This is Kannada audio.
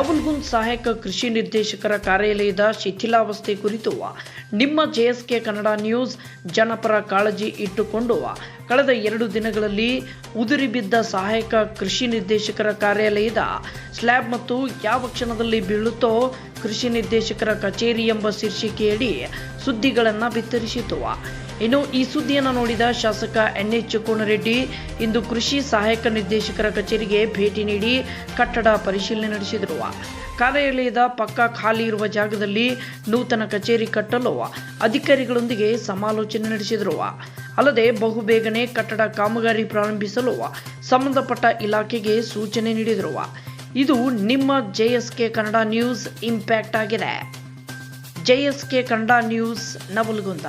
ನವಲ್ಗುಂದ್ ಸಹಾಯಕ ಕೃಷಿ ನಿರ್ದೇಶಕರ ಕಾರ್ಯಾಲಯದ ಶಿಥಿಲಾವಸ್ಥೆ ಕುರಿತು ನಿಮ್ಮ ಜೆಎಸ್ಕೆ ಕನ್ನಡ ನ್ಯೂಸ್ ಜನಪರ ಕಾಳಜಿ ಇಟ್ಟುಕೊಂಡು ಕಳೆದ ಎರಡು ದಿನಗಳಲ್ಲಿ ಉದುರಿ ಬಿದ್ದ ಸಹಾಯಕ ಕೃಷಿ ನಿರ್ದೇಶಕರ ಕಾರ್ಯಾಲಯದ ಸ್ಲ್ಯಾಬ್ ಮತ್ತು ಯಾವ ಕ್ಷಣದಲ್ಲಿ ಬೀಳುತ್ತೋ ಕೃಷಿ ನಿರ್ದೇಶಕರ ಕಚೇರಿ ಎಂಬ ಶೀರ್ಷಿಕೆಯಡಿ ಸುದ್ದಿಗಳನ್ನು ಬಿತ್ತರಿಸಿತು. ಇನ್ನು ಈ ಸುದ್ದಿಯನ್ನು ನೋಡಿದ ಶಾಸಕ ಎನ್ ಎಚ್ ಕೋನರೆಡ್ಡಿ, ಇಂದು ಕೃಷಿ ಸಹಾಯಕ ನಿರ್ದೇಶಕರ ಕಚೇರಿಗೆ ಭೇಟಿ ನೀಡಿ ಕಟ್ಟಡ ಪರಿಶೀಲನೆ ನಡೆಸಿದರು. ಕಾರ್ಯಾಲಯದ ಪಕ್ಕ ಖಾಲಿ ಇರುವ ಜಾಗದಲ್ಲಿ ನೂತನ ಕಚೇರಿ ಕಟ್ಟಲು ಅಧಿಕಾರಿಗಳೊಂದಿಗೆ ಸಮಾಲೋಚನೆ ನಡೆಸಿದರು. ಅಲ್ಲದೆ ಬಹುಬೇಗನೆ ಕಟ್ಟಡ ಕಾಮಗಾರಿ ಪ್ರಾರಂಭಿಸಲು ಸಂಬಂಧಪಟ್ಟ ಇಲಾಖೆಗೆ ಸೂಚನೆ ನೀಡಿದರು. ಇದು ನಿಮ್ಮ J S K Kannada news impact ಆಗಿದೆ. J S K Kannada news Navalgund.